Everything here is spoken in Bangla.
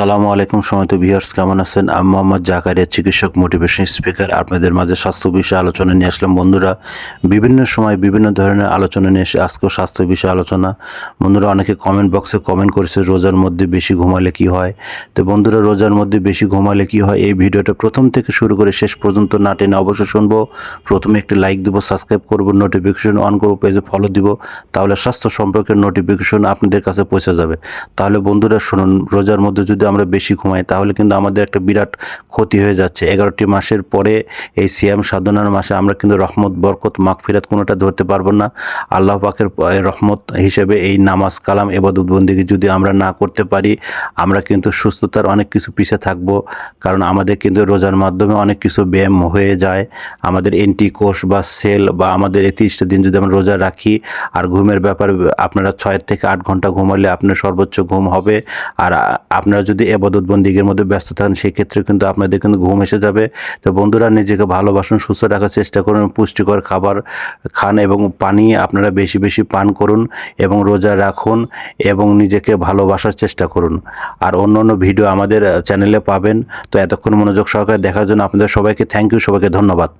আসসালামু আলাইকুম সময়ত ভিউয়ার্স, কেমন আছেন? আমি মোহাম্মদ জাকারিয়া, চিকিৎসক মোটিভেশন স্পিকার আপনাদের মাঝে স্বাস্থ্য বিষয়ে আলোচনা নিয়ে আসলাম। বন্ধুরা, বিভিন্ন সময় বিভিন্ন ধরনের আলোচনা নিয়ে এসে আজকেও স্বাস্থ্য বিষয়ে আলোচনা। বন্ধুরা, অনেকে কমেন্ট বক্সে কমেন্ট করেছে, রোজার মধ্যে বেশি ঘুমালে কি হয়? তো বন্ধুরা, রোজার মধ্যে বেশি ঘুমালে কি হয়? এই ভিডিওটা প্রথম থেকে শুরু করে শেষ পর্যন্ত না টেনে অবশ্যই শুনব। প্রথমে একটি লাইক দেবো সাবস্ক্রাইব করব নোটিফিকেশন অন করব পেজে ফলো দিব। তাহলে স্বাস্থ্য সম্পর্কের নোটিফিকেশন আপনাদের কাছে পৌঁছে যাবে। তাহলে বন্ধুরা, শুনুন, রোজার মধ্যে যদি আমরা বেশি ঘুমাই, তাহলে কিন্তু আমাদের একটা বিরাট ক্ষতি হয়ে যাচ্ছে। এগারোটি মাসের পরে এই সিয়াম সাধনার মাসে আমরা কিন্তু রহমত, বরকত, মাগফিরাত কোনোটা ধরতে পারব না। আল্লাহ পাকের রহমত হিসেবে এই নামাজ, কালাম, এবাদত বন্দিকে যদি আমরা না করতে পারি, আমরা কিন্তু সুস্থতার অনেক কিছু পিছে থাকব। কারণ আমাদের কিন্তু রোজার মাধ্যমে অনেক কিছু ব্যায়াম হয়ে যায়। আমাদের এন্টি কোষ বা সেল বা আমাদের এই তিরিশটা দিন যদি আমরা রোজা রাখি, আর ঘুমের ব্যাপারে, আপনারা ছয় থেকে আট ঘণ্টা ঘুমালে আপনার সর্বোচ্চ ঘুম হবে। আর আপনারা যদি এবাদত বন্দিগের মধ্যে ব্যস্ত থাকেন সেক্ষেত্রে কিন্তু আপনাদের কিন্তু ঘুম এসে যাবে। তো বন্ধুরা, নিজেকে ভালোবাসুন, সুস্থ রাখার চেষ্টা করুন, পুষ্টিকর খাবার খান এবং পানি আপনারা বেশি বেশি পান করুন এবং রোজা রাখুন এবং নিজেকে ভালোবাসার চেষ্টা করুন। আর অন্য অন্য ভিডিও আমাদের চ্যানেলে পাবেন। তো এতক্ষণ মনোযোগ সহকারে দেখার জন্য আপনাদের সবাইকে থ্যাংক ইউ সবাইকে ধন্যবাদ।